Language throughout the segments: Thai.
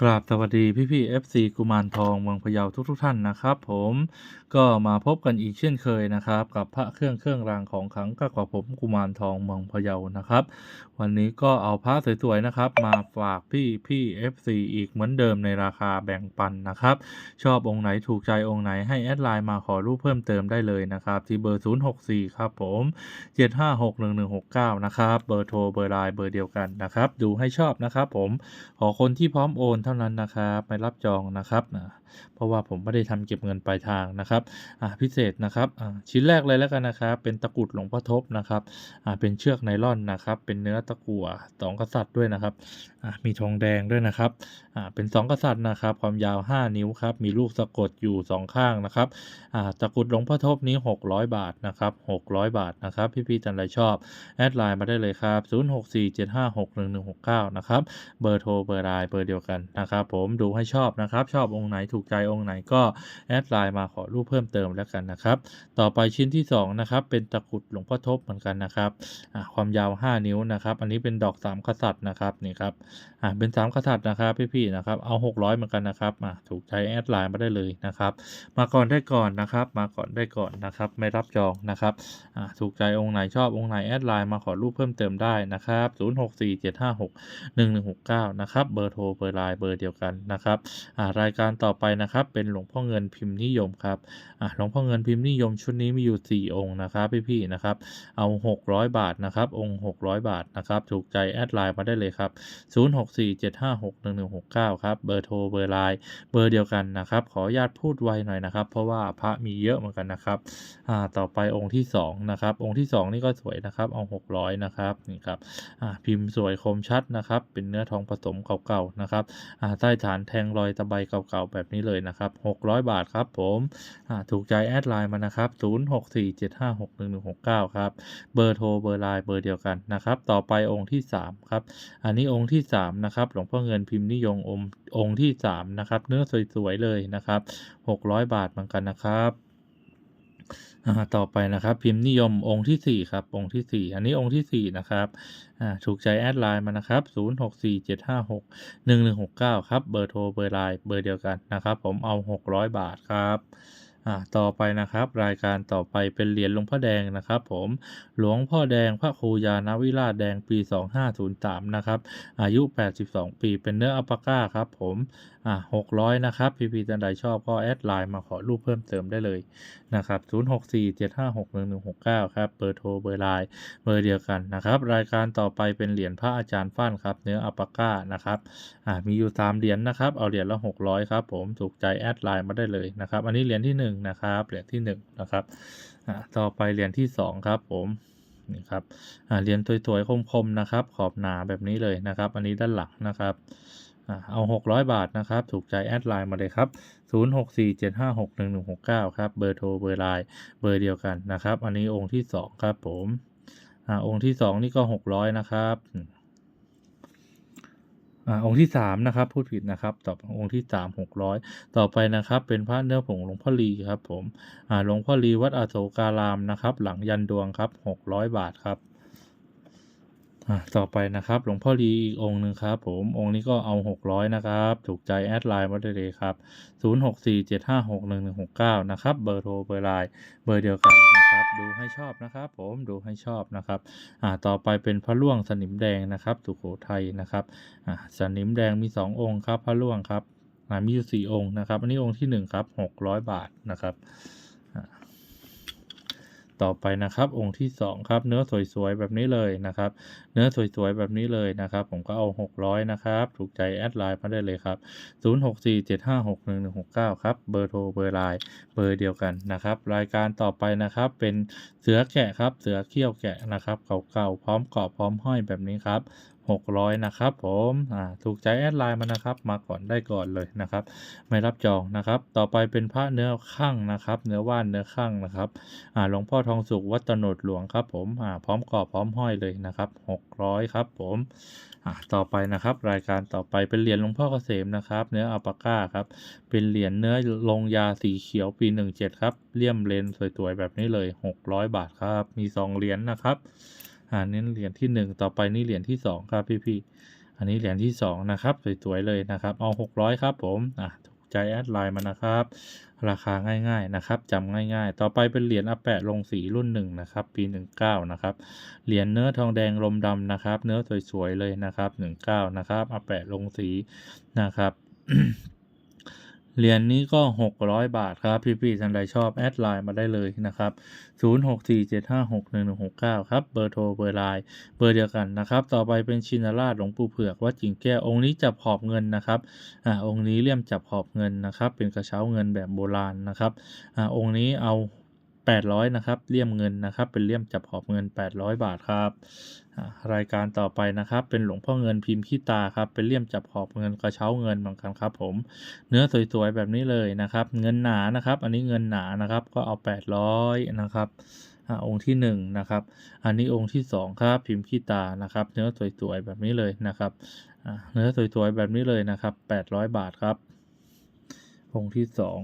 กราบสวัสดีพี่พี่ FC กุมารทองเมืองพะเยาทุกทุกท่านนะครับผมก็มาพบกันอีกเช่นเคยนะครับ กับพระเครื่องเครื่องรางของขลังก็กับผมกุมารทองเมืองพะเยานะครับวันนี้ก็เอาพระสวยๆนะครับ มาฝากพี่พี่ FC อีกเหมือนเดิมในราคาแบ่งปันนะครับ ชอบองค์ไหนถูกใจองค์ไหนให้แอดไลน์มาขอรูปเพิ่มเติมได้เลยนะครับ ที่เบอร์ 064 ครับผม 7561169 นะครับ เบอร์โทรเบอร์ไลน์เบอร์เดียวกันนะครับ ดูให้ชอบนะครับผมขอคนที่พร้อมโอนเท่านั้นนะครับไม่รับจองนะครับนะเพราะว่าผมไม่ได้ทำเก็บเงินปลายทางนะครับอ่าพิเศษนะครับอ่าชิ้นแรกเลยแล้วกันนะครับ เป็นตะกรุดหลวงพ่อทบนะครับอ่าเป็นเชือกไนล่อนนะครับ เป็นเนื้อตะกั่วสองกษัตริย์ด้วยนะครับอ่ามีทองแดงด้วยนะครับอ่าเป็นสองกษัตริย์นะครับ ความยาว 5 นิ้วครับมีลูกสะกดอยู่สองข้างนะครับอ่าตะกรุดหลวงพ่อทบนี้ 600 บาทนะครับ600 บาทนะครับพี่ๆท่านใดชอบแอดไลน์มาได้เลยครับ 0647561169 นะครับเบอร์โทรเบอร์ไลน์เบอร์เดียวกันนะครับ ผมดูให้ชอบนะครับ ชอบองค์ไหนถูกูกใจองค์ไหนก็แอดไลน์มาขอรูปเพิ่มเติมแล้วกันนะครับ ต่อไปชิ้นที่2นะครับเป็นตะกุดหลวงพ่อทบเหมือนกันนะครับความยาว 5 นิ้วนะครับ อันนี้เป็นดอก 3 กษัตริย์นะครับนี่ครับอ่าเป็น 3 กษัตริย์นะครับพี่ๆนะครับเอา 600 เหมือนกันนะครับถูกใจแอดไลน์มาได้เลยนะครับ มาก่อนได้ก่อนนะครับ มาก่อนได้ก่อนนะครับ ไม่รับจองนะครับถูกใจองค์ไหนชอบองค์ไหนแอดไลน์มาขอรูปเพิ่มเติมได้นะครับ064756 1169นะครับเบอร์โทรเบอร์ไลน์เบอร์เดียวกันนะครับอ่ารายการต่อไปนะครับ เป็นหลวงพ่อเงินพิมพ์นิยมครับอ่าหลวงพ่อเงินพิมพ์นิยมชุดนี้มีอยู่ 4 องค์นะครับพี่ๆนะครับ เอา 600 บาทนะครับ องค์ 600 บาทนะครับ ถูกใจแอดไลน์มาได้เลยครับ 0647561169 ครับ เบอร์โทรเบอร์ไลน์เบอร์เดียวกันนะครับ ขออนุญาตพูดไวหน่อยนะครับ เพราะว่าพระมีเยอะเหมือนกันนะครับอ่าต่อไปองค์ที่ 2 นะครับ องค์ที่ 2 นี่ก็สวยนะครับ เอา 600 นะครับ นี่ครับอ่าพิมพ์สวยคมชัดนะครับ เป็นเนื้อทองผสมเก่าๆนะครับอ่าใต้ฐานแทงรอยตะไบเก่าๆแบบนี้เลยนะครับ 600 บาทครับผมถูกใจแอดไลน์มานะครับ 0647561169 ครับ เบอร์โทรเบอร์ไลน์เบอร์เดียวกันนะครับ ต่อไปองค์ที่ 3 ครับ อันนี้องค์ที่ 3 นะครับ หลวงพ่อเงินพิมพ์นิยมองค์องค์ที่ 3 นะครับ เนื้อสวยๆเลยนะครับ 600 บาทเหมือนกันนะครับ อ่าต่อไปนะครับ พิมพ์นิยมองค์ที่ 4 ครับ องค์ที่ 4 อันนี้องค์ที่ 4 นะครับอ่าถูกใจแอดไลน์มานะครับ 0647561169 ครับ เบอร์โทรเบอร์ไลน์เบอร์เดียวกันนะครับ ผมเอา 600 บาทครับ อ่าต่อไปนะครับ รายการต่อไปเป็นเหรียญหลวงพ่อแดงนะครับ ผมหลวงพ่อแดงพระครูยานวิราชแดงปี 2503 นะครับ อายุ 82 ปีเป็นเนื้ออัปปาก้าครับผมอ่า600 นะครับพีพีท่านใดชอบก็แอดไลน์มาขอรูปเพิ่มเติมได้เลยนะครับ 0647561169 ครับเบอร์โทรเบอร์ไลน์เบอร์เดียวกันนะครับ รายการต่อไปเป็นเหรียญพระอาจารย์ฟั่นครับ เนื้ออัปปาก้านะครับอ่ามีอยู่3เหรียญนะครับเอาเหรียญละ 600 ครับผมถูกใจแอดไลน์มาได้เลยนะครับ อันนี้เหรียญที่ 1นะครับเหรียญที่1นะครับอ่าต่อไปเหรียญที่ 2 ครับผมนี่ครับอ่าเหรียญสวยๆคมๆนะครับ ขอบหนาแบบนี้เลยนะครับ อันนี้ด้านหลังนะครับอ่าเอา 600 บาทนะครับ ถูกใจแอดไลน์มาเลยครับ 0647561169 ครับ เบอร์โทรเบอร์ไลน์เบอร์เดียวกันนะครับ อันนี้องค์ที่ 2 ครับผมอ่าองค์ที่ 2 นี่ก็ 600 นะครับ อ่าองค์ที่3นะครับพูดผิดนะครับ ต่อองค์ที่ 3 600 ต่อไปนะครับ เป็นพระเนื้อผงหลวงพ่อลีครับผมอ่าหลวงพ่อลีวัดอโศการามนะครับ หลังยันดวงครับ 600 บาทครับ อ่าต่อไปนะครับ หลวงพ่อลีอีกองค์หนึ่งครับ ผมองค์นี้ก็เอา 600 นะครับ ถูกใจแอดไลน์มาได้เลยครับ 0647561169 นะครับ เบอร์โทรเบอร์ไลน์เบอร์เดียวกันนะครับ ดูให้ชอบนะครับ ผมดูให้ชอบนะครับอ่าต่อไปเป็นพระล่วงสนิมแดงนะครับสุโขทัยนะครับอ่าสนิมแดงมี 2 องค์ครับ พระล่วงครับอ่ามีอยู่4องค์นะครับ อันนี้องค์ที่1ครับ600 บาทนะครับ ต่อไปนะครับ องค์ที่ 2 ครับ เนื้อสวยๆแบบนี้เลยนะครับ เนื้อสวยๆแบบนี้เลยนะครับ ผมก็เอา 600 นะครับ ถูกใจแอดไลน์มาได้เลยครับ 0647561169 ครับ เบอร์โทรเบอร์ไลน์เบอร์เดียวกันนะครับ รายการต่อไปนะครับ เป็นเสือแกะครับ เสือเขี้ยวแกะนะครับเก่าๆพร้อมกรอบพร้อมห้อยแบบนี้ครับ 600 นะครับผมอ่าถูกใจแอดไลน์มานะครับ มาก่อนได้ก่อนเลยนะครับ ไม่รับจองนะครับ ต่อไปเป็นพระเนื้อข้างนะครับ เนื้อว่านเนื้อข้างนะครับอ่าหลวงพ่อทองสุขวัดตนดหลวงครับผมอ่าพร้อมกรอบพร้อมห้อยเลยนะครับ 600 ครับผมอ่าต่อไปนะครับ รายการต่อไปเป็นเหรียญหลวงพ่อเกษมนะครับ เนื้ออัปปาก้าครับเป็นเหรียญเนื้อลงยาสีเขียวปี 17 ครับเลี่ยมเลนสวยๆแบบนี้เลย 600 บาทครับ มี 2 เหรียญนะครับ อ่าเน้เหรียญที่ 1 ต่อไปนี่เหรียญที่ 2 ครับพี่ๆอันนี้เหรียญที่สองนะครับ สวยๆเลยนะครับ เอาหกร้อยครับผมอะถูกใจแอดไลน์มานะครับ ราคาง่ายๆนะครับจำง่ายๆ ต่อไปเป็นเหรียญอาแปะลงสีรุ่นหนึ่งนะครับปี 19 นะครับ เหรียญเนื้อทองแดงลมดำนะครับ เนื้อสวยๆเลยนะครับ 19 นะครับอาแปะลงสีนะครับ เหรียญนี้ก็ 600 บาทครับ พี่ๆท่านใดชอบ แอดไลน์มาได้เลยนะครับ 0647561169 ครับ เบอร์โทรเบอร์ไลน์เบอร์เดียวกันนะครับ ต่อไปเป็นชินราชหลวงปู่เผือกวัดจิงแก้วองค์นี้จับขอบเงินนะครับอ่าองค์นี้เลี่ยมจับขอบเงินนะครับ เป็นกระเช้าเงินแบบโบราณนะครับอ่าองค์นี้เอา800นะครับเลี่ยมเงินนะครับ เป็นเลี่ยมจับขอบเงิน 800 บาทครับ รายการต่อไปนะครับ เป็นหลวงพ่อเงินพิมพ์ขี้ตาครับเป็นเลี่ยมจับขอบเงินกระเช้าเงินเหมือนกันครับ ผม เนื้อสวยๆแบบนี้เลยนะครับ เงินหนานะครับ อันนี้เงินหนานะครับ ก็เอา 800 นะครับองค์ที่หนึ่งนะครับ อันนี้องค์ที่สองครับพิมพ์ขี้ตานะครับ เนื้อสวยๆแบบนี้เลยนะครับเนื้อสวยๆแบบนี้เลยนะครับ 800 บาทครับ องค์ที่สอง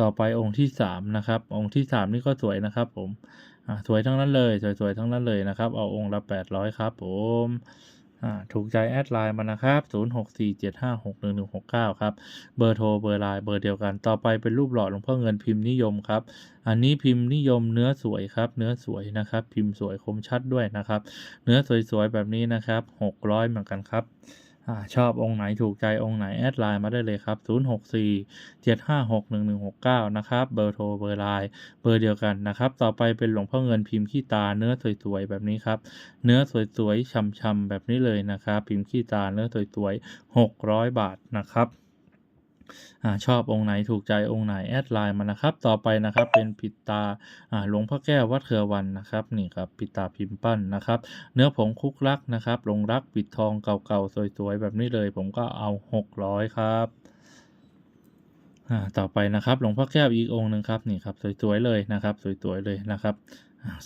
ต่อไปองค์ที่สามนะครับ องค์ที่สามนี่ก็สวยนะครับ ผม สวยทั้งนั้นเลย สวยๆทั้งนั้นเลยนะครับ เอาองค์ละ 800 ครับผมอ่าถูกใจแอดไลน์มานะครับ 0647561169 ครับ เบอร์โทร เบอร์ไลน์เบอร์เดียวกัน ต่อไปเป็นรูปหล่อหลวงพ่อเงินพิมพ์นิยมครับ อันนี้พิมพ์นิยมเนื้อสวยครับ เนื้อสวยนะครับ พิมพ์สวยคมชัดด้วยนะครับ เนื้อสวยๆแบบนี้นะครับ 600 เหมือนกันครับ ชอบองค์ไหนถูกใจองค์ไหน แอดไลน์มาได้เลยครับ 064 756 1169 นะครับ เบอร์โทรเบอร์ไลน์เบอร์เดียวกันนะครับ ต่อไปเป็นหลวงพ่อเงินพิมพ์ขี้ตาเนื้อสวยๆแบบนี้ครับ เนื้อสวยๆช่ำๆแบบนี้เลยนะครับ พิมพ์ขี้ตาเนื้อสวยๆ600 บาทนะครับ ชอบองค์ไหนถูกใจองค์ไหนแอดไลน์มานะครับ ต่อไปนะครับเป็นปิดตาหลวงพ่อแก้ววัดเครือวันนะครับนี่ครับปิดตาพิมพ์ปั้นนะครับ เนื้อผงคุกรักนะครับลงรักปิดทองเก่าๆสวยๆแบบนี้เลย ผมก็เอา 600 ครับต่อไปนะครับหลวงพ่อแก้วอีกองค์หนึ่งครับนี่ครับสวยๆเลยนะครับ สวยๆเลยนะครับ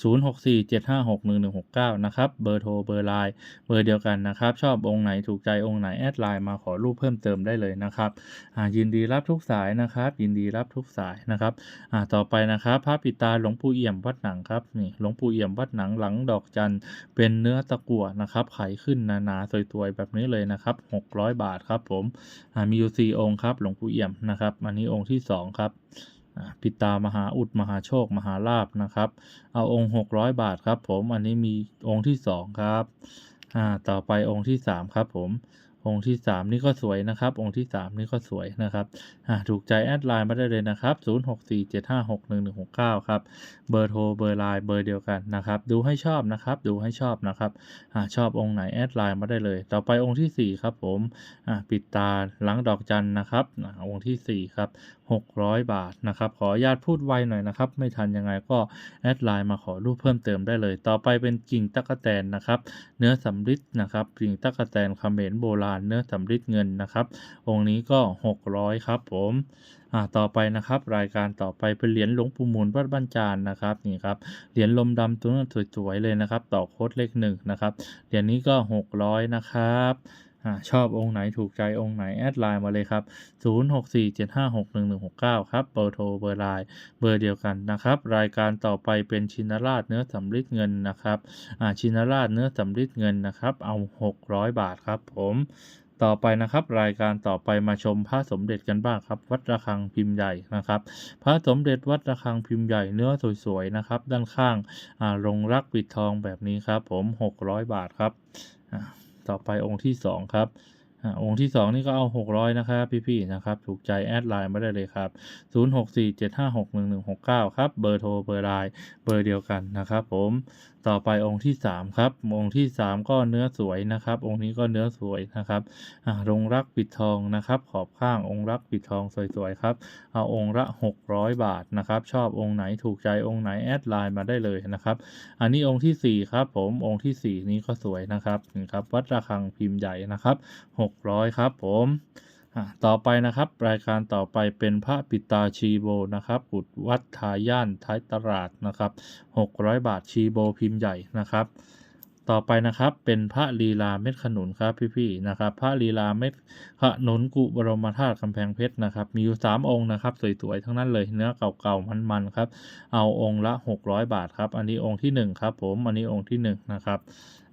0647561169 นะครับ เบอร์โทร เบอร์ไลน์ เบอร์เดียวกันนะครับ ชอบองค์ไหนถูกใจองค์ไหน แอดไลน์มาขอรูปเพิ่มเติมได้เลยนะครับอ่ายินดีรับทุกสายนะครับ ยินดีรับทุกสายนะครับอ่าต่อไปนะครับพระปิตาหลวงปู่เอี่ยมวัดหนังครับ นี่ หลวงปู่เอี่ยมวัดหนังหลังดอกจันเป็นเนื้อตะกั่วนะครับ ไขขึ้นหนาๆสวยๆแบบนี้เลยนะครับ 600 บาทครับผมอ่ามีอยู่สี่องค์ครับ หลวงปู่เอี่ยมนะครับ อันนี้องค์ที่สองครับ ปิตามหาอุดมหาโชค มหาลาบนะครับ เอาองค์ 600 บาทครับผม อันนี้มีองค์ที่สองครับ อ่า ต่อไปองค์ที่สามครับผม องค์ที่สามนี่ก็สวยนะครับ องค์ที่สามนี่ก็สวยนะครับอ่าถูกใจแอดไลน์มาได้เลยนะครับ 0647561169 ครับ เบอร์โทร เบอร์ไลน์ เบอร์เดียวกันนะครับ ดูให้ชอบนะครับ ดูให้ชอบนะครับอ่าชอบองค์ไหนแอดไลน์มาได้เลย ต่อไปองค์ที่สี่ครับผมอ่าปิดตาหลังดอกจันนะครับอ่าองค์ที่สี่ครับ 600 บาทนะครับ ขออนุญาตพูดไวหน่อยนะครับ ไม่ทันยังไงก็แอดไลน์มาขอรูปเพิ่มเติมได้เลย ต่อไปเป็นกิ่งตะกะแตนนะครับ เนื้อสำริดนะครับ กิ่งตะกแตนเมรโบราณเนื้อสำริดเงินนะครับ องค์นี้ก็ 600 ครับผมอ่าต่อไปนะครับ รายการต่อไปเป็นเหรียญหลวงปู่มูลวัดบ้านจานนะครับนี่ครับเหรียญลมดำตัวนั้นสวยๆเลยนะครับ ต่อโค้ดเลขหนึ่งนะครับเหรียญนี้ก็ 600 นะครับ ชอบองค์ไหนถูกใจองค์ไหน แอดไลน์มาเลยครับ 0647561169 ครับ เบอร์โทรเบอร์ไลน์เบอร์เดียวกันนะครับ รายการต่อไปเป็นชินราชเนื้อสำริดเงินนะครับชินราชเนื้อสำริดเงินนะครับ เอา 600 บาทครับผมต่อไปนะครับรายการต่อไปมาชมพระสมเด็จกันบ้างครับ วัดระฆังพิมพ์ใหญ่นะครับ พระสมเด็จวัดระฆังพิมพ์ใหญ่เนื้อสวยๆนะครับ ด้านข้างอ่าลงรักปิดทองแบบนี้ครับ ผม 600 บาทครับอ่า ต่อไปองค์ที่สองครับ องค์ที่สองนี่ก็เอา 600 นะครับ พี่ๆนะครับ ถูกใจแอดไลน์มาได้เลยครับ 0647561169 ครับ เบอร์โทรเบอร์ไลน์เบอร์เดียวกันนะครับ ผมต่อไปองค์ที่สามครับ องค์ที่สามก็เนื้อสวยนะครับ องค์นี้ก็เนื้อสวยนะครับองรักปิดทองนะครับ ขอบข้างองค์รักปิดทองสวยๆครับ เอาองค์ละ 600 บาทนะครับ ชอบองค์ไหนถูกใจองค์ไหนแอดไลน์มาได้เลยนะครับ อันนี้องค์ที่สี่ครับ ผมองค์ที่สี่นี้ก็สวยนะครับนี่ครับ วัดระฆังพิมพ์ใหญ่นะครับ600 ครับผมต่อไปนะครับรายการต่อไปเป็นพระปิตาชีโบนะครับกุดวัดทาย่านท้ายตลาดนะครับ 600 บาทชีโบพิมพ์ใหญ่นะครับ ต่อไปนะครับเป็นพระลีลาเม็ดขนุนครับพี่ๆนะครับ พระลีลาเม็ดขนุนกุบรมธาตุกำแพงเพชรนะครับ มีอยู่สามองค์นะครับ สวยๆทั้งนั้นเลยเนื้อเก่าๆมันๆครับ เอาองค์ละ 600 บาทครับ อันนี้องค์ที่หนึ่งครับผมอันนี้องค์ที่หนึ่งนะครับ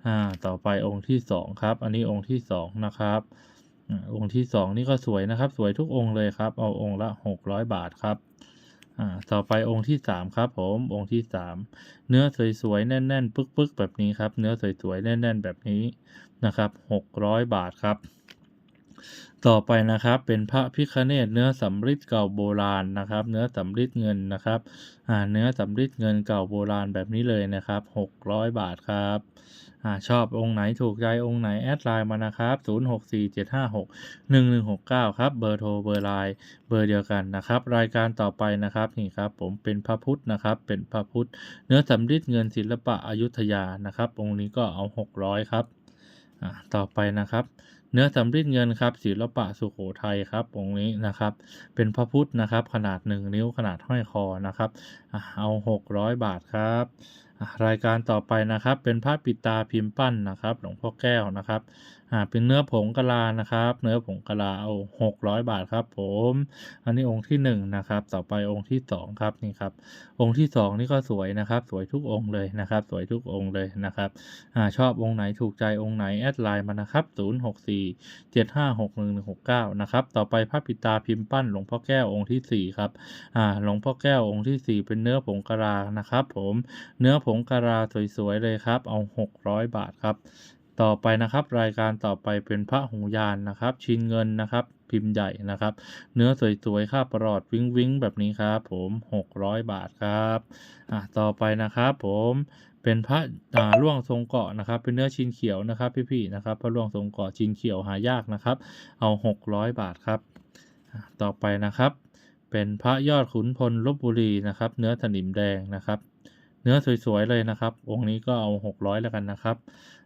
อ่าต่อไปองค์ที่สองครับ อันนี้องค์ที่สองนะครับ องค์ที่สองนี่ก็สวยนะครับ สวยทุกองค์เลยครับ เอาองค์ละหกร้อยบาทครับอ่าต่อไปองค์ที่สามครับ ผมองค์ที่สามเนื้อสวยๆแน่นๆ ปึกๆ แบบนี้ครับ เนื้อสวยๆแน่นๆ แบบนี้นะครับหกร้อยบาทครับ ต่อไปนะครับเป็นพระพิคเนตเนื้อสำริดเก่าโบราณนะครับ เนื้อสำริดเงินนะครับอ่าเนื้อสำริดเงินเก่าโบราณแบบนี้เลยนะครับหกร้อยบาทครับอ่าชอบองค์ไหนถูกใจองค์ไหนแอดไลน์มานะครับ 0 6 4 7 5 6 1 1 6 9 ครับเบอร์โทรเบอร์ไลน์เบอร์เดียวกันนะครับ รายการต่อไปนะครับนี่ครับผมเป็นพระพุทธนะครับ เป็นพระพุทธ เนื้อสำริดเงินศิลปะอยุธยานะครับ องค์นี้ก็เอา 600 ครับอ่าต่อไปนะครับ เนื้อสำริดเงินครับศิลปะสุโขทัยครับองค์นี้นะครับ เป็นพระพุทธนะครับ ขนาด 1 นิ้วขนาดห้อยคอนะครับอ่าเอา 600 บาทครับรายการต่อไปนะครับ เป็นพระปิตาพิมพ์ปั้นนะครับ หลวงพ่อแก้วนะครับ อ่าเป็นเนื้อผงกะลานะครับ เนื้อผงกะลาเอา600บาทครับ ผม อันนี้องค์ที่1นะครับ ต่อไปองค์ที่2ครับนี่ครับ องค์ที่2นี่ก็สวยนะครับ สวยทุกองค์เลยนะครับ สวยทุกองค์เลยนะครับอ่าชอบองค์ไหนถูกใจองค์ไหนแอดไลน์มานะครับ0 6 4 7 5 6 1 1 6 9นะครับต่อไปพระปิตาพิมพ์ปั้นหลวงพ่อแก้วองค์ที่4ครับอ่าหลวงพ่อแก้วองค์ที่4เป็นเนื้อผงกะลานะครับ ผมเนื้อผงกะลาสวยๆเลยครับ เอา600บาทครับ ต่อไปนะครับรายการต่อไปเป็นพระหงยานนะครับ ชินเงินนะครับ พิมพ์ใหญ่นะครับ เนื้อสวยๆค่าประหลอดวิ้งวิ้งแบบนี้ครับผม 600 บาทครับอ่าต่อไปนะครับผมเป็นพระอ่าล่วงทรงเกาะนะครับ เป็นเนื้อชินเขียวนะครับ พี่ๆนะครับพระล่วงทรงเกาะชินเขียวหายากนะครับ เอา 600 บาทครับ ต่อไปนะครับ เป็นพระยอดขุนพลลบบุรีนะครับ เนื้อสนิมแดงนะครับ เนื้อสวยๆเลยนะครับ องค์นี้ก็เอา 600 แล้วกันนะครับ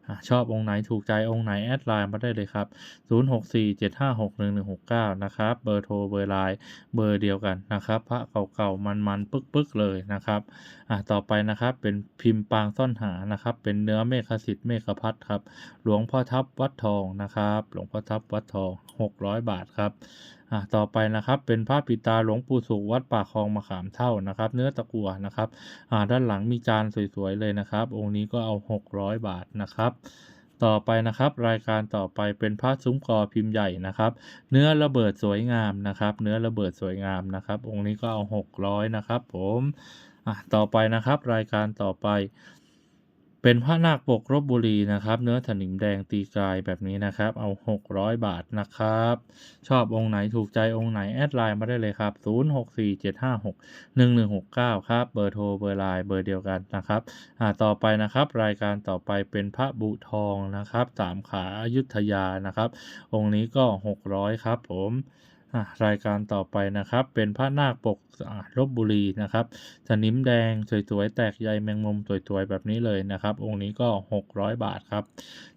อชอบองค์ไหนถูกใจองค์ไหนแอดไลน์มาได้เลยครับ 0647561169 นะครับ เบอร์โทรเบอร์ไลน์เบอร์เดียวกันนะครับ พระเก่าๆมันๆปึกๆเลยนะครับอ่าต่อไปนะครับเป็นพิมพ์ปางซ่อนหานะครับ เป็นเนื้อเมฆสิทธิ์เมฆพัฒครับ หลวงพ่อทับวัดทองนะครับ หลวงพ่อทับวัดทอง 600 บาทครับ อ่าต่อไปนะครับเป็นพระปิตาหลวงปู่สุวัดป่าคลองมะขามเท่านะครับ เนื้อตะกั่วนะครับอ่าด้านหลังมีจานสวยๆเลยนะครับ องค์นี้ก็เอา 600 บาทนะครับ ต่อไปนะครับ รายการต่อไปเป็นพระซุ้มกอพิมพ์ใหญ่นะครับ เนื้อระเบิดสวยงามนะครับ เนื้อระเบิดสวยงามนะครับ องค์นี้ก็เอา 600นะครับ ผมอะต่อไปนะครับ รายการต่อไป เป็นพระนาคปกรบบุรีนะครับ เนื้อถนิมแดงตีกายแบบนี้นะครับ เอา 600 บาทนะครับ ชอบองค์ไหนถูกใจองค์ไหน แอดไลน์มาได้เลยครับ 0647561169 ครับ เบอร์โทรเบอร์ไลน์เบอร์เดียวกันนะครับอ่าต่อไปนะครับ รายการต่อไปเป็นพระบุทองนะครับสามขาอายุทยานะครับ องค์นี้ก็ 600 ครับผม รายการต่อไปนะครับ เป็นพระนาคปกลบบุรีนะครับ สนิมแดงสวยๆ แตกใยแมงมุมสวยๆ แบบนี้เลยนะครับ องค์นี้ก็ 600 บาทครับ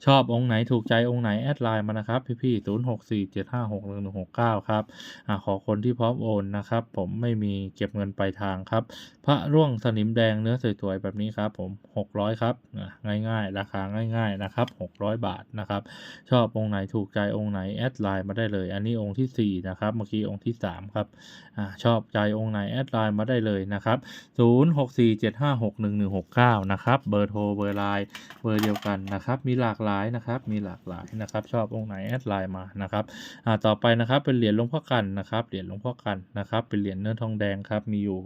ชอบองค์ไหนถูกใจองค์ไหน แอดไลน์มานะครับ พี่ๆ0 6 4 7 5 6 1 1 6 9ครับอ่าขอคนที่พร้อมโอนนะครับ ผมไม่มีเก็บเงินปลายทางครับ พระร่วงสนิมแดงเนื้อสวยๆ แบบนี้ครับผม 600 ครับ ง่ายๆ ราคาง่ายๆ นะครับ 600 บาทนะครับ ชอบองค์ไหนถูกใจองค์ไหน แอดไลน์มาได้เลย อันนี้องค์ที่4นะครับครับเมื่อกี้องค์ที่ 3 ครับอชอบใจองค์ไหนแอดไลน์มาได้เลยนะครับ 0647561169 นะครับเบอร์โทรเบอร์ไลน์เบอร์เดียวกันนะครับ มีหลากหลายนะครับ มีหลากหลายนะครับ ชอบองค์ไหนแอดไลน์มานะครับต่อไปนะครับเป็นเหรียญหลวงพ่อกันนะครับเหรียญหลวงพ่อกันนะครับ เป็นเหรียญเนื้อทองแดงครับมีอยู่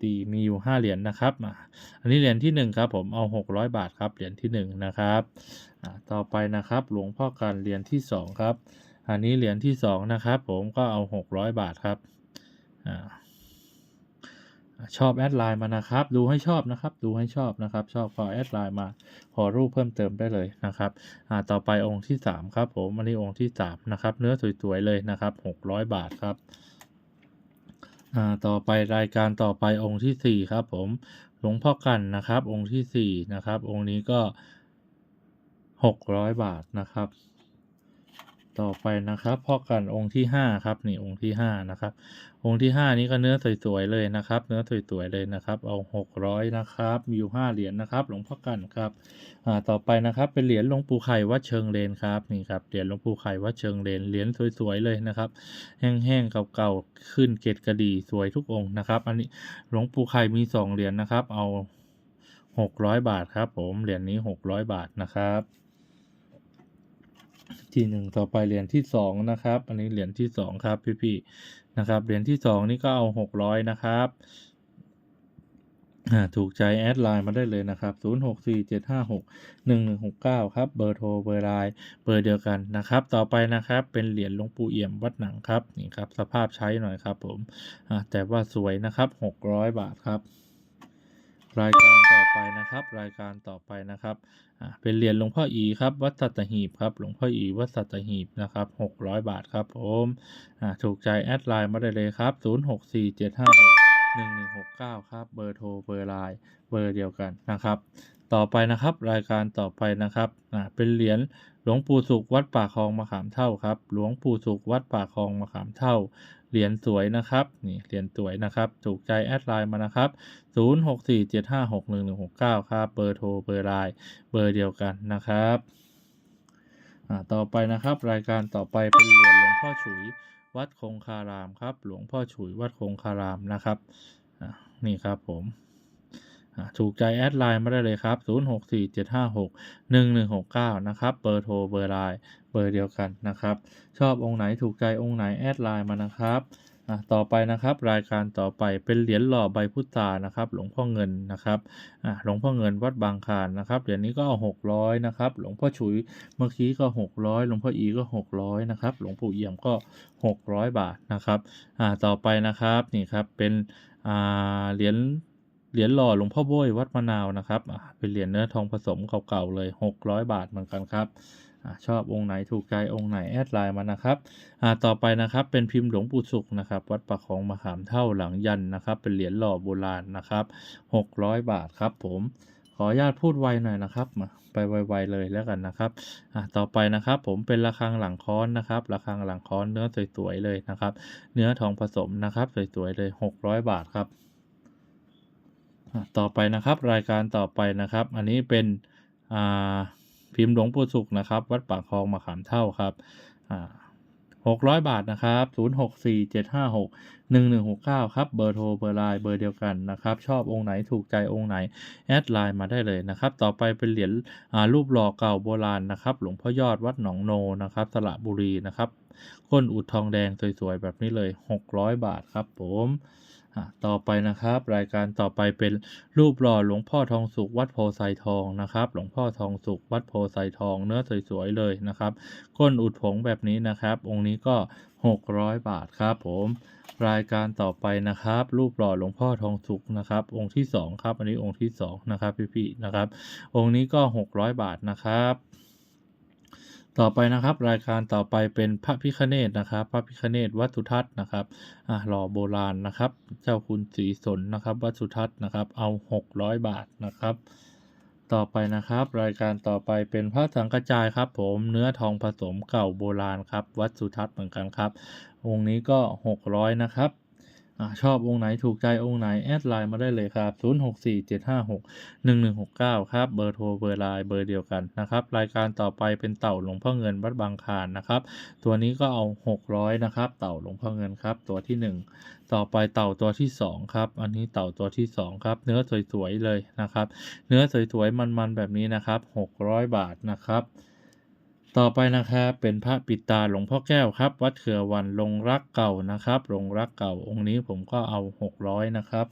ตีมีอยู่ 5 เหรียญนะครับ อันนี้เหรียญที่ 1 ครับผมเอา 600 บาทครับเหรียญที่ 1 นะครับต่อไปนะครับ หลวงพ่อกันเหรียญที่ 2 ครับ อันนี้เหรียญที่2นะครับ ผมก็เอา600บาทครับอชอบแอดไลน์มานะครับ ดูให้ชอบนะครับ ดูให้ชอบนะครับ ชอบก็แอดไลน์มาขอรูปเพิ่มเติมได้เลยนะครับต่อไปองค์ที่3ครับ ผมอันนี้องค์ที่3นะครับ เนื้อสวยๆเลยนะครับ600บาทครับต่อไปรายการต่อไปองค์ที่สี่ครับผมหลวงพ่อกันนะครับ องค์ที่สี่นะครับ องค์นี้ก็หกร้อยบาทนะครับ ต่อไปนะครับพ่อกันองค์ที่ห้าครับนี่องค์ที่ห้านะครับ องค์ที่ห้านี้ก็เนื้อสวยๆเลยนะครับ เนื้อสวยๆเลยนะครับ เอาหกร้อยนะครับมีอยู่ห้าเหรียญนะครับ หลวงพ่อกันครับอ่าต่อไปนะครับเป็นเหรียญหลวงปู่ไข่วัดเชิงเลนครับนี่ครับเหรียญหลวงปู่ไข่วัดเชิงเลนเหรียญสวยๆเลยนะครับ แห้งๆเก่าๆขึ้นเกตกระดีสวยทุกองค์นะครับ อันนี้หลวงปู่ไข่มีสองเหรียญนะครับ เอา 600 บาทครับ ผมเหรียญนี้ 600 บาทนะครับ ที่หนึ่งต่อไปเหรียญที่สองนะครับ อันนี้เหรียญที่สองครับพี่ๆนะครับเหรียญที่สองนี่ก็เอา600นะครับถูกใจแอดไลน์มาได้เลยนะครับ 0647561169 ครับ เบอร์โทร เบอร์ไลน์ เบอร์เดียวกันนะครับ ต่อไปนะครับ เป็นเหรียญหลวงปู่เอี่ยมวัดหนังครับ นี่ครับ สภาพใช้หน่อยครับผม แต่ว่าสวยนะครับ 600 บาทครับ รายการต่อไปนะครับ รายการต่อไปนะครับอ่าเป็นเหรียญหลวงพ่ออีครับ วัดสัตหีบครับ หลวงพ่ออีวัดสัตหีบนะครับ600 บาทครับผมอ่าถูกใจแอดไลน์มาได้เลยครับ 064756 1169 ครับ เบอร์โทรเบอร์ไลน์เบอร์เดียวกันนะครับ ต่อไปนะครับรายการต่อไปนะครับอ่าเป็นเหรียญหลวงปู่สุขวัดป่าคลองมะขามเท่าครับ หลวงปู่สุขวัดป่าคลองมะขามเท่า เหรียญสวยนะครับนี่เหรียญสวยนะครับ ถูกใจแอดไลน์มานะครับ 0647561169 ครับ เบอร์โทรเบอร์ไลน์เบอร์เดียวกันนะครับอ่าต่อไปนะครับ รายการต่อไปเป็นเหรียญหลวงพ่อฉุยวัดคงคารามครับ หลวงพ่อฉุยวัดคงคารามนะครับอ่านี่ครับผม ถูกใจแอดไลน์มาได้เลยครับ 0647561169 นะครับ เบอร์โทรเบอร์ไลน์เบอร์เดียวกันนะครับ ชอบองค์ไหนถูกใจองค์ไหนแอดไลน์มานะครับอะต่อไปนะครับรายการต่อไปเป็นเหรียญหล่อใบพุทธานะครับ หลวงพ่อเงินนะครับอะหลวงพ่อเงินวัดบางคานนะครับเหรียญนี้ก็เอาหกร้อยนะครับ หลวงพ่อฉุยเมื่อกี้ก็หกร้อยหลวงพ่ออีก็หกร้อยนะครับ หลวงปู่เอี่ยมก็หกร้อยบาทนะครับอ่าต่อไปนะครับนี่ครับเป็นอ่าเหรียญ เหรียญหล่อหลวงพ่อโบ้ยวัดมะนาวนะครับเป็นเหรียญเนื้อทองผสมเก่าๆเลยหกร้อยบาทเหมือนกันครับอชอบองค์ไหนถูกใจองค์ไหนแอดไลน์มานะครับต่อไปนะครับเป็นพิมพ์หลวงปู่สุขนะครับวัดปากของมะขามเท่าหลังยันนะครับเป็นเหรียญหล่อโบราณนะครับ600 บาทครับผมขออนุญาตพูดไวหน่อยนะครับมาไปไวๆเลยแล้วกันนะครับอ่าต่อไปนะครับผมเป็นระฆังหลังค้อนนะครับระฆังหลังค้อนเนื้อสวยๆเลยนะครับ เนื้อทองผสมนะครับสวยๆเลย 600 บาทครับ ต่อไปนะครับรายการต่อไปนะครับ อันนี้เป็นพิมพ์หลวงปู่สุขนะครับ วัดปากคลองมะขามเท่าครับหกร้อยบาทนะครับศูนย์หกสี่เจ็ดห้าหกหนึ่งหนึ่งหกเก้าครับ เบอร์โทรเบอร์ไลน์เบอร์เดียวกันนะครับ ชอบองค์ไหนถูกใจองค์ไหน แอดไลน์มาได้เลยนะครับ ต่อไปเป็นเหรียญรูปหล่อเก่าโบราณนะครับ หลวงพ่อยอดวัดหนองโนนะครับสระบุรีนะครับก้นอุดทองแดงสวยๆแบบนี้เลย600บาทครับผมอ ต่อไปนะครับ รายการต่อไปเป็นรูปหล่อหลวงพ่อทองสุขวัดโพไซทองนะครับ หลวงพ่อทองสุขวัดโพไซทอง เนื้อสวยๆเลยนะครับ ก้นอุดผงแบบนี้นะครับ องค์นี้ก็ 600 บาทครับผม รายการต่อไปนะครับ รูปหล่อหลวงพ่อทองสุขนะครับ องค์ที่สองครับ อันนี้องค์ที่สองนะครับพี่ๆนะครับ องค์นี้ก็ 600 บาทนะครับ ต่อไปนะครับรายการต่อไปเป็นพระพิคเนตนะครับ พระพิคเนตวัดสุทัศน์นะครับอ่าหล่อโบราณนะครับ เจ้าคุณศรีสนนะครับวัดสุทัศน์นะครับเอา 600 บาทนะครับ ต่อไปนะครับ รายการต่อไปเป็นพระสังกจายครับ ผมเนื้อทองผสมเก่าโบราณครับ วัดสุทัศน์เหมือนกันครับองค์นี้ก็ 600นะครับ ชอบองค์ไหนถูกใจองค์ไหน แอดไลน์มาได้เลยครับ 0647561169 ครับ เบอร์โทรเบอร์ไลน์เบอร์เดียวกันนะครับ รายการต่อไปเป็นเต่าหลวงพ่อเงินวัดบางคานนะครับ ตัวนี้ก็เอา 600 นะครับ เต่าหลวงพ่อเงินครับ ตัวที่ 1 ต่อไปเต่าตัวที่ 2 ครับ อันนี้เต่าตัวที่ 2 ครับ เนื้อสวยๆเลยนะครับ เนื้อสวยๆมันๆแบบนี้นะครับ 600 บาทนะครับ ต่อไปนะครับเป็นพระปิตาหลวงพ่อแก้วครับ วัดเขือวันลงรักเก่านะครับลงรักเก่าองค์นี้ผมก็เอา 600 นะครับ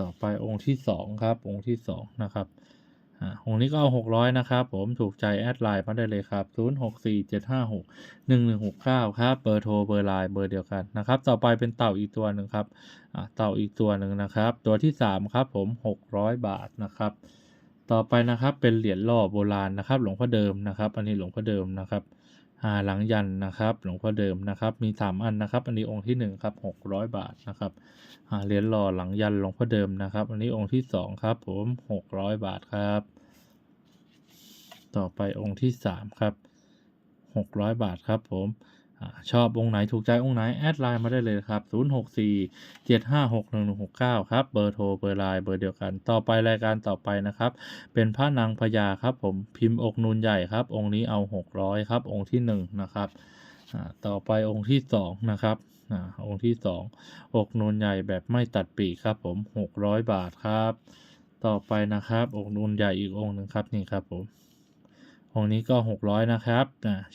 ต่อไปองค์ที่สองครับ องค์ที่สองนะครับอองค์นี้ก็เอา 600 นะครับ ผมถูกใจแอดไลน์มาได้เลยครับ 0647561169 ครับ เบอร์โทรเบอร์ไลน์เบอร์เดียวกันนะครับ ต่อไปเป็นเต่าอีกตัวหนึ่งครับเต่าอีกตัวหนึ่งนะครับ ตัวที่สามครับผม 600 บาทนะครับ ต่อไปนะครับเป็นเหรียญหล่อโบราณนะครับ หลวงพ่อเดิมนะครับ อันนี้หลวงพ่อเดิมนะครับอ่าหลังยันนะครับ หลวงพ่อเดิมนะครับ มีสามอันนะครับ อันนี้องค์ที่หนึ่งครับหกร้อยบาทนะครับอ่าเหรียญหล่อหลังยันหลวงพ่อเดิมนะครับ อันนี้องค์ที่สองครับผมหกร้อยบาทครับ ต่อไปองค์ที่สามครับหกร้อยบาทครับผม ชอบองค์ไหนถูกใจองค์ไหน แอดไลน์มาได้เลยครับ 0 6 4 7 5 6 1 1 6 9 ครับ เบอร์โทรเบอร์ไลน์เบอร์เดียวกัน ต่อไปรายการต่อไปนะครับ เป็นพระนางพญาครับ ผมพิมพ์อกนูนใหญ่ครับ องค์นี้เอา 600 ครับ องค์ที่ 1 นะครับต่อไปองค์ที่ 2 นะครับองค์ที่ 2 อกนูนใหญ่แบบไม่ตัดปีกครับ ผม 600 บาทครับ ต่อไปนะครับองค์นุ่นใหญ่อีกองค์หนึ่งครับนี่ครับผมองค์นี้ก็ 600 นะครับ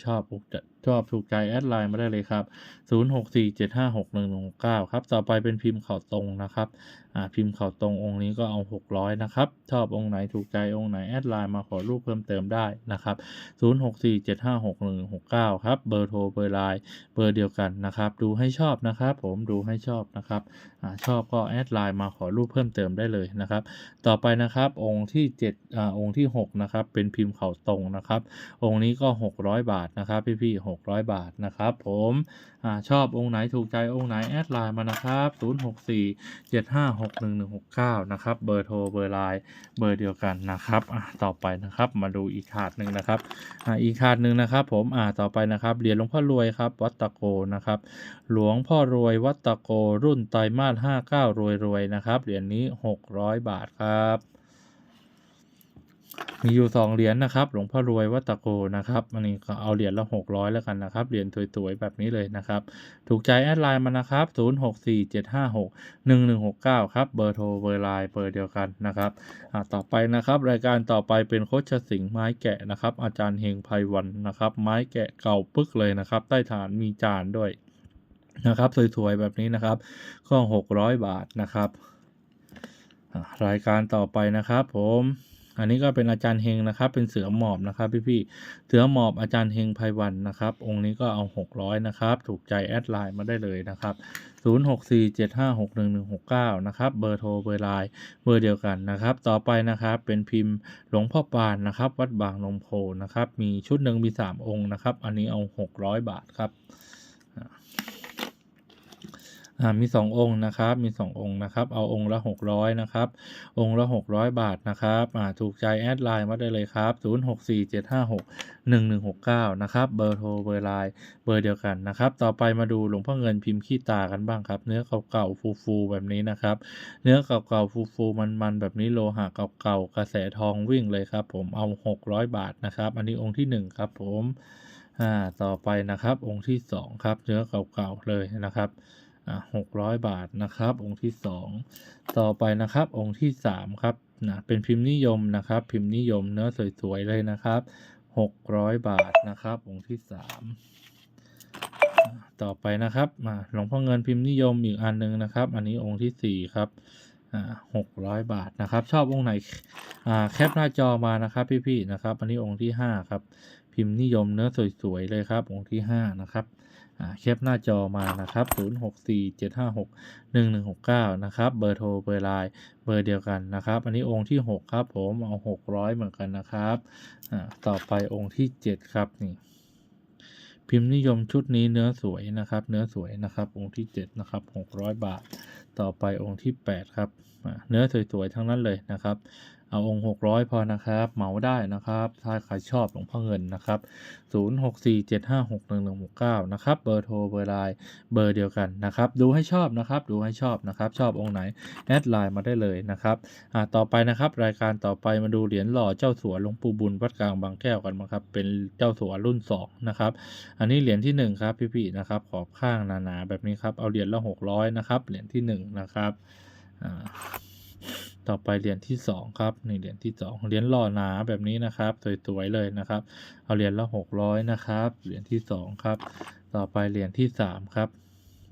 ชอบถูกชอบถูกใจแอดไลน์มาได้เลยครับ 0647561169 ครับ ต่อไปเป็นพิมพ์เข่าตรงนะครับ อ่า พิมพ์เข่าตรงองค์นี้ก็เอา 600 นะครับ ชอบองค์ไหนถูกใจองค์ไหนแอดไลน์มาขอรูปเพิ่มเติมได้นะครับ 0647561169 ครับ เบอร์โทรเบอร์ไลน์ เบอร์เดียวกันนะครับ ดูให้ชอบนะครับ ผมดูให้ชอบนะครับ อ่า ชอบก็แอดไลน์มาขอรูปเพิ่มเติมได้เลยนะครับ ต่อไปนะครับองค์ที่7อ่า องค์ที่ 6 นะครับ เป็นพิมพ์เข่าตรงนะครับ องค์นี้ก็ 600 บาทนะครับพี่ๆ600 บาทนะครับผมอชอบองค์ไหนถูกใจองค์ไหนแอดไลน์มานะครับ 0647561169 นะครับเบอร์โทรเบอร์ไลน์เบอร์เดียวกันนะครับต่อไปนะครับมาดูอีกถาดหนึ่งนะครับออีกถาดหนึ่งนะครับ ผมต่อไปนะครับเหรียญหลวงพ่อรวยครับวัดตะโกนะครับหลวงพ่อรวยวัดตะโกรุ่นไตรมาส59รวยรวยๆนะครับเหรียญนี้ 600 บาทครับ มีอยู่สองเหรียญนะครับ หลวงพ่อรวยวัตโกนะครับอันนี้ก็เอาเหรียญละหกร้อยแล้วกันนะครับ เหรียญสวยๆ แบบนี้เลยนะครับ ถูกใจแอดไลน์มานะครับ 0 6 4 7 5 6 1 1 6 9 ครับ เบอร์โทรเบอร์ไลน์เบอร์เดียวกันนะครับอ่าต่อไปนะครับ รายการต่อไปเป็นโคชสิงห์ไม้แกะนะครับ อาจารย์เฮงไพวันนะครับ ไม้แกะเก่าปึ๊กเลยนะครับ ใต้ฐานมีจานด้วยนะครับ สวยๆ แบบนี้นะครับก็หกร้อยบาทนะครับอ่ารายการต่อไปนะครับผม อันนี้ก็เป็นอาจารย์เฮงนะครับ เป็นเสือหมอบนะครับ พี่ๆ เสือหมอบอาจารย์เฮงไพวันนะครับ องค์นี้ก็เอา 600 นะครับ ถูกใจแอดไลน์มาได้เลยนะครับ 0647561169 นะครับ เบอร์โทรเบอร์ไลน์เบอร์เดียวกันนะครับ ต่อไปนะครับ เป็นพิมพ์หลวงพ่อปานนะครับ วัดบางนมโพนะครับ มีชุดหนึ่งมี 3 องค์นะครับ อันนี้เอา 600 บาทครับ อ่ามีสององค์นะครับมีสององค์นะครับ เอาองค์ละหกร้อยนะครับองค์ละหกร้อยบาทนะครับอ่าถูกใจแอดไลน์มาได้เลยครับศูนย์หกสี่เจ็ดห้าหกหนึ่งหนึ่งหกเก้านะครับเบอร์โทรเบอร์ไลน์เบอร์เดียวกันนะครับ ต่อไปมาดูหลวงพ่อเงินพิมพ์ขี้ตากันบ้างครับ เนื้อเก่าๆฟูๆแบบนี้นะครับ เนื้อเก่าๆฟูๆมันๆแบบนี้โลหะเก่าๆกระแสทองวิ่งเลยครับ ผมเอาหกร้อยบาทนะครับ อันนี้องค์ที่หนึ่งครับผมอ่าต่อไปนะครับองค์ที่สองครับ เนื้อเก่าๆเลยนะครับ อ่าหกร้อยบาทนะครับ องค์ที่สองต่อไปนะครับ องค์ที่สามครับนะเป็นพิมพ์นิยมนะครับ พิมพ์นิยมเนื้อสวยๆเลยนะครับหกร้อยบาทนะครับ องค์ที่สามต่อไปนะครับมาหลวงพ่อเงินพิมพ์นิยมอีกอันหนึ่งนะครับ อันนี้องค์ที่สี่ครับอ่าหกร้อยบาทนะครับ ชอบองค์ไหนอ่าแคปหน้าจอมานะครับ พี่ๆนะครับ อันนี้องค์ที่ห้าครับ พิมพ์นิยมเนื้อสวยๆเลยครับ องค์ที่ห้านะครับ แคปหน้าจอมานะครับ 0647561169 นะครับ เบอร์โทร เบอร์ไลน์เบอร์เดียวกันนะครับ อันนี้องค์ที่ 6 ครับ ผมเอา 600 เหมือนกันนะครับอ่าต่อไปองค์ที่ 7 ครับนี่ พิมพ์นิยมชุดนี้เนื้อสวยนะครับ เนื้อสวยนะครับ องค์ที่ 7 นะครับ 600 บาท ต่อไปองค์ที่ 8 ครับ เนื้อสวยๆ ทั้งนั้นเลยนะครับ เอาองค์600พอนะครับ เหมาได้นะครับ ถ้าใครชอบหลวงพ่อเงินนะครับ0647561169นะครับ เบอร์โทรเบอร์ไลน์เบอร์เดียวกันนะครับ ดูให้ชอบนะครับ ดูให้ชอบนะครับ ชอบองค์ไหนแอดไลน์มาได้เลยนะครับ อ่า ต่อไปนะครับ รายการต่อไปมาดูเหรียญหล่อเจ้าสัวหลวงปู่บุญวัดกลางบางแก้วกันนะครับ เป็นเจ้าสัวรุ่น2นะครับ อันนี้เหรียญที่1ครับพี่ๆนะครับ ขอบข้างหนาๆแบบนี้ครับ เอาเหรียญละ600นะครับ เหรียญที่1นะครับ อ่า ต่อไปเหรียญที่สองครับนี่เหรียญที่สองเหรียญหล่อหนาแบบนี้นะครับสวยๆเลยนะครับ เอาเหรียญละหกร้อยนะครับ เหรียญที่สองครับ ต่อไปเหรียญที่สามครับ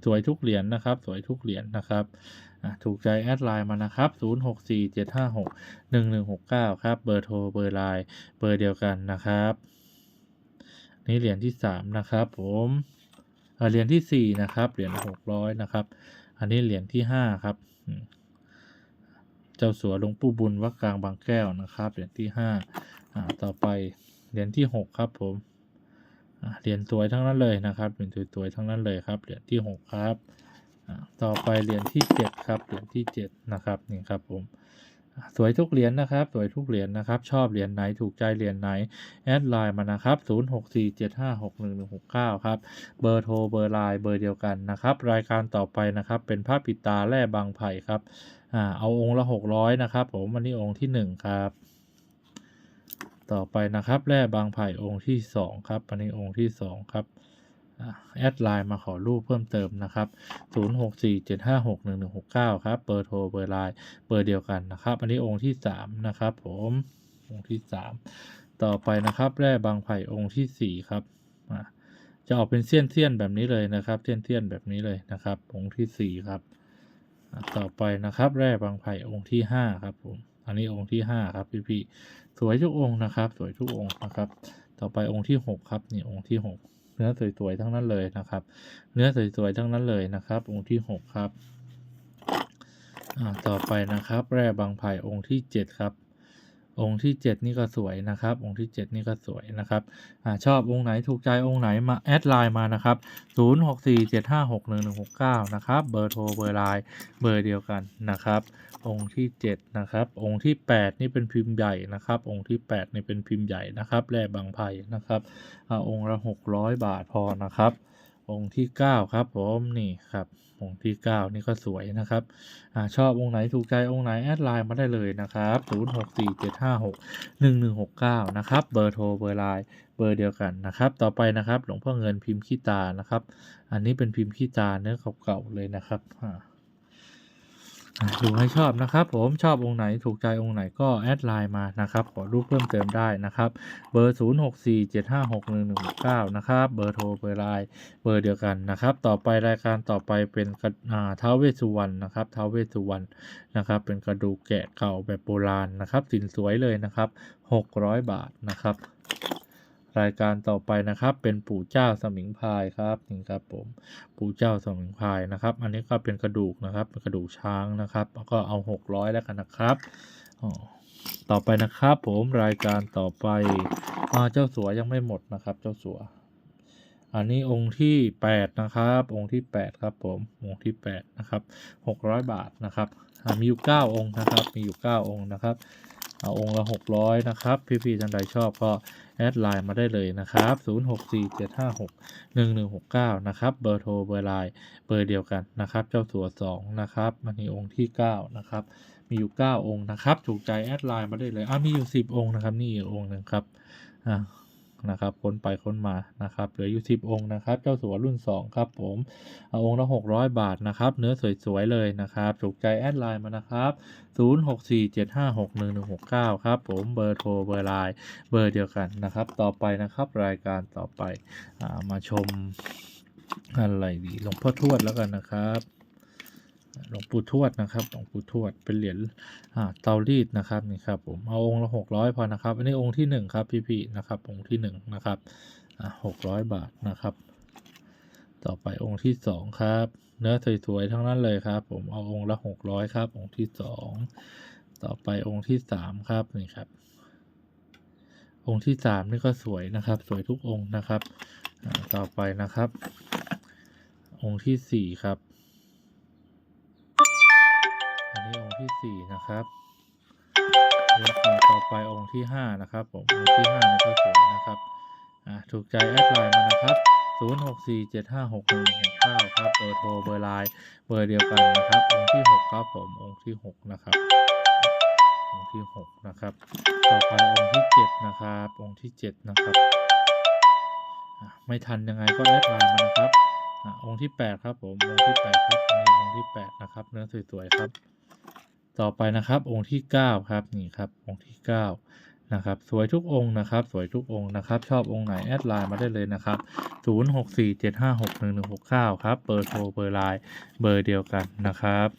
สวยทุกเหรียญนะครับ สวยทุกเหรียญนะครับถูกใจแอดไลน์มานะครับ 0 6 4 7 5 6 1 1 6 9 ครับ เบอร์โทร เบอร์ไลน์ เบอร์เดียวกันนะครับ นี่เหรียญที่สามนะครับ ผมเหรียญที่สี่นะครับ เหรียญหกร้อยนะครับ อันนี้เหรียญที่ห้าครับ เจ้าสัวหลวงปู่บุญวัดกลางบางแก้วนะครับเหรียญที่ห้าต่อไปเหรียญที่หกครับผมเหรียญสวยทั้งนั้นเลยนะครับเหรียญสวยๆทั้งนั้นเลยครับเหรียญที่หกครับต่อไปเหรียญที่เจ็ดครับเหรียญที่เจ็ดนะครับนี่ครับผมสวยทุกเหรียญนะครับ สวยทุกเหรียญนะครับ ชอบเหรียญไหนถูกใจเหรียญไหน แอดไลน์มานะครับ 0 6 4 7 5 6 1 1 6 9 ครับ เบอร์โทรเบอร์ไลน์เบอร์เดียวกันนะครับ รายการต่อไปนะครับ เป็นผ้าปิดตาแร่บางไผ่ครับ อ่าเอาองค์ละหกร้อยนะครับ ผมอันนี้องค์ที่หนึ่งครับ ต่อไปนะครับแร่บางไผ่องค์ที่สองครับอันนี้องค์ที่สองครับอแอดไลน์มาขอรูปเพิ่มเติมนะครับ 0647561169 ครับ เบอร์โทร เบอร์ไลน์ เบอร์เดียวกันนะครับ อันนี้องค์ที่ 3 นะครับผม องค์ที่ 3 ต่อไปนะครับแร่บางไผ่องค์ทีสี่4 ครับ จะออกเป็นเสี้ยนเสี้ยนแบบนี้เลยนะครับ เสี้ยนเสี้ยนแบบนี้เลยนะครับ องค์ที่ 4 ครับ ต่อไปนะครับแร่บางไผ่องค์ที่5ครับผมอันนี้องค์ที่5ครับพี่ๆสวยทุกองค์นะครับ สวยทุกองค์นะครับ ต่อไปองค์ที่6ครับนี่องค์ที่6เนื้อสวยๆทั้งนั้นเลยนะครับ เนื้อสวยๆทั้งนั้นเลยนะครับ องค์ที่6ครับต่อไปนะครับ แร่บางไผ่องค์ที่7ครับ องค์ที่ 7 นี่ก็สวยนะครับ องค์ที่ 7 นี่ก็สวยนะครับอ่าชอบองค์ไหนถูกใจองค์ไหนมาแอดไลน์มานะครับ 0647561169 นะครับ เบอร์โทรเบอร์ไลน์เบอร์เดียวกันนะครับ องค์ที่ 7 นะครับ องค์ที่ 8 นี่เป็นพิมพ์ใหญ่นะครับ องค์ที่ 8 นี่เป็นพิมพ์ใหญ่นะครับแร่บางไผ่นะครับอ่าองค์ละ 600 บาทพอนะครับ องค์ที่ 9 ครับผมนี่ครับองค์ที่ 9 นี่ก็สวยนะครับอชอบองค์ไหนถูกใจองค์ไหนแอดไลน์มาได้เลยนะครับ 0647561169 นะครับเบอร์โทรเบอร์ไลน์เบอร์เดียวกันนะครับ ต่อไปนะครับหลวงพ่อเงินพิมพ์ขี้ตานะครับ อันนี้เป็นพิมพ์ขี้ตาเนื้อเก่าๆเลยนะครับอ่า ดูให้ชอบนะครับ ผมชอบองค์ไหนถูกใจองค์ไหนก็แอดไลน์มานะครับ ขอรูปเพิ่มเติมได้นะครับ เบอร์ 0647561169 นะครับ เบอร์โทรเบอร์ไลน์เบอร์เดียวกันนะครับ ต่อไปรายการต่อไปเป็นกระอ่าท้าวเวสุวรรณนะครับท้าวเวสสุวรรณนะครับ เป็นกระดูกแกะเก่าแบบโบราณนะครับ สินสวยเลยนะครับ 600 บาทนะครับ รายการต่อไปนะครับ เป็นปู่เจ้าสมิงพายครับนี่ครับผมปู่เจ้าสมิงพายนะครับ อันนี้ก็เป็นกระดูกนะครับเป็นกระดูกช้างนะครับแล้วก็เอา 600 แล้วกันนะครับต่อไปนะครับ ผมรายการต่อไปอาเจ้าสัวยังไม่หมดนะครับ เจ้าสัวอันนี้องค์ที่ 8 นะครับ องค์ที่ 8 ครับผมองค์ที่ 8 นะครับ 600 บาทนะครับมีอยู่ 9 องค์นะครับ มีอยู่ 9 องค์นะครับเอาองค์ละ 600 นะครับ พี่ๆท่านใดชอบก็ แอดไลน์มาได้เลยนะครับ 0647561169 นะครับ เบอร์โทรเบอร์ไลน์เบอร์เดียวกันนะครับ เจ้าสัว2นะครับมันนี้องค์ที่ 9 นะครับ มีอยู่ 9 องค์นะครับ ถูกใจแอดไลน์มาได้เลยอะมีอยู่ 10 องค์นะครับ นี่อีกองค์หนึ่งครับอ่า นะครับค้นไปค้นมานะครับเหลืออยู่สิบองค์นะครับ เจ้าสัวรุ่น 2 ครับผมเอาองค์ละ 600 บาทนะครับ เนื้อสวยๆเลยนะครับถูกใจแอดไลน์มานะครับ 0647561169 ครับผมเบอร์โทรเบอร์ไลน์เบอร์เดียวกันนะครับ ต่อไปนะครับรายการต่อไปอามาชมอะไรดีหลวงพ่อทวดแล้วกันนะครับ หลวงปู่ทวดนะครับหลวงปู่ทวดเป็นเหรียญอาเตารีดนะครับนี่ครับผมเอาองค์ละหกร้อยพอนะครับ อันนี้องค์ที่หนึ่งครับพี่ๆนะครับองค์ที่หนึ่งนะครับหกร้อยบาทนะครับ ต่อไปองค์ที่สองครับ เนื้อสวยๆทั้งนั้นเลยครับ ผมเอาองค์ละหกร้อยครับ องค์ที่สองต่อไปองค์ที่สามครับนี่ครับ องค์ที่สามนี่ก็สวยนะครับ สวยทุกองค์นะครับต่อไปนะครับ องค์ที่สี่ครับ ที่สี่นะครับแล้วก็ต่อไปองค์ที่ห้านะครับผมองค์ที่ห้านี่ก็สวยนะครับอ่าถูกใจแอดไลน์มานะครับ0 6 4 7 5 6 1 6 9ครับเบอร์โทรเบอร์ไลน์เบอร์เดียวกันนะครับ องค์ที่หกครับผมองค์ที่หกนะครับ องค์ที่หกนะครับ ต่อไปองค์ที่เจ็ดนะครับ องค์ที่เจ็ดนะครับอะไม่ทันยังไงก็แอดไลน์มานะครับอะองค์ที่แปดครับผมองค์ที่แปดครับอันนี้องค์ที่แปดนะครับ เนื้อสวยๆครับ ต่อไปนะครับองค์ที่เก้าครับนี่ครับองค์ที่เก้านะครับ สวยทุกองค์นะครับ สวยทุกองค์นะครับ ชอบองค์ไหนแอดไลน์มาได้เลยนะครับ 0 6 4 7 5 6 1 1 6 9 ครับเบอร์โทรเบอร์ไลน์เบอร์เดียวกันนะครับ